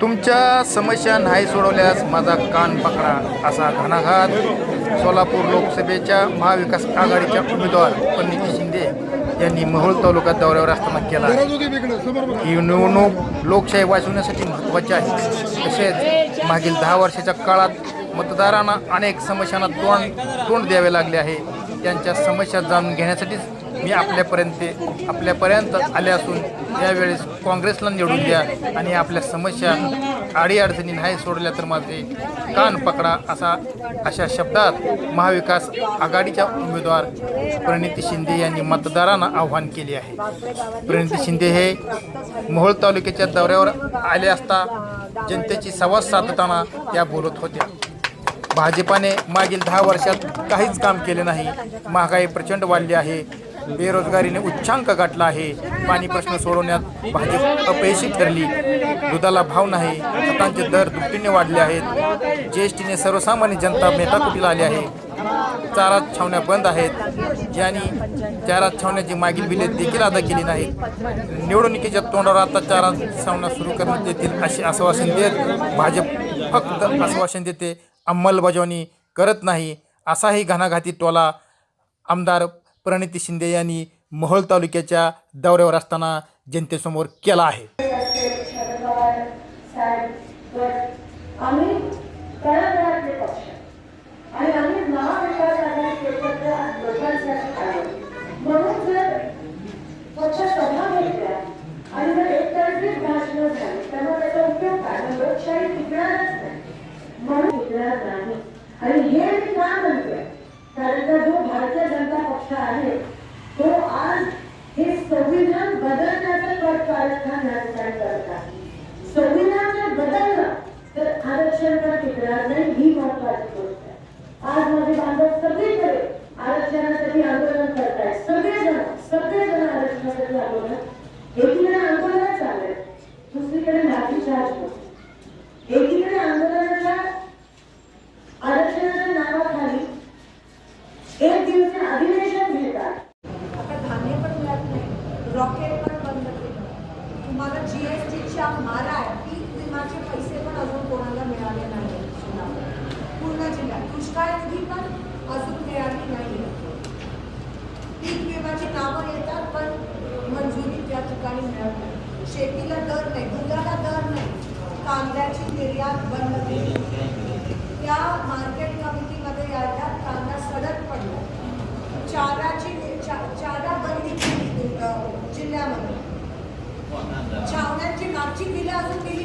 तुमच्या समस्या नाही सोडवल्यास माझा कान पकडा असा घणाघात सोलापूर लोकसभेच्या महाविकास आघाडीच्या उमेदवार पन्नीती शिंदे यांनी मोहोळ तालुक्यात दौऱ्यावर असताना केला आहे. ही निवडणूक लोकशाही वाचवण्यासाठी महत्त्वाची आहे तसेच मागील दहा वर्षाच्या काळात मतदारांना अनेक समस्यांना तोंड तोंड द्यावे लागले आहे त्यांच्या समस्या जाणून घेण्यासाठीच मी आपल्यापर्यंत आपल्यापर्यंत आले असून यावेळेस काँग्रेसला निवडून द्या आणि आपल्या समस्या अडीअडचणी नाही सोडल्या तर माझे कान पकडा असा अशा शब्दात महाविकास आघाडीच्या उमेदवार प्रणिती शिंदे यांनी मतदारांना आव्हान केले आहे. प्रणिती शिंदे हे मोहोळ तालुक्याच्या दौऱ्यावर आले असता जनतेची संवाद साधताना त्या बोलत होत्या. भाजपाने मागील दहा वर्षात काहीच काम केले नाही. महागाई प्रचंड वाढली आहे. बेरोजगारीने उच्चांक गाठला आहे. पाणी प्रश्न सोडवण्यात भाजप अपयशी ठरली. दुधाला भाव नाही. खतांचे दर दुपटीने वाढले आहेत. जी टीने सर्वसामान्य जनता मेटाकुटीला आली आहे. चारा छावण्या बंद आहेत. ज्यांनी चारा छावण्याची मागील बिले देखील अदा केली नाहीत. निवडणुकीच्या तोंडावर आता चारा छावण्या सुरू करण्यात येतील असे आश्वासन देत भाजप फक्त आश्वासन देते अंमलबजावणी करत नाही. असाही घणाघाती टोला आमदार प्रणिती शिंदे यांनी महोळ तालुक्याच्या दौऱ्यावर असताना जनतेसमोर केला आहे. आणि आणि हे पक्ष तो आज हे संविधान बदलण्याचं कट ठिकाणी करत संविधान जर बदललं तर आरक्षण का टिकणार नाही ही महत्वाची गोष्ट आहे आज माझे बांधव सगळीकडे आरक्षणासाठी आंदोलन करतायत सगळेजण सगळेजण आरक्षणासाठी आंदोलन। एकीकडे आंदोलन चाललंय दुसरीकडे लाठीचार्ज होतो एकीकडे आंदोलनाच्या रॉकेट पण बंद केलं. तुम्हाला जी एस टीच्या मारा आहे पीक विमाचे पैसे पण अजून कोणाला मिळाले नाही पूर्ण जिल्ह्यात. दुष्काळ निधी पण अजून मिळाली नाही पीक विमाची नावं येतात पण मंजुरी त्या ठिकाणी मिळत नाही. शेतीला दर नाही दुधाला दर नाही. कांद्याची निर्यात बंद केली. त्या छावण्यांची मागची असून दिली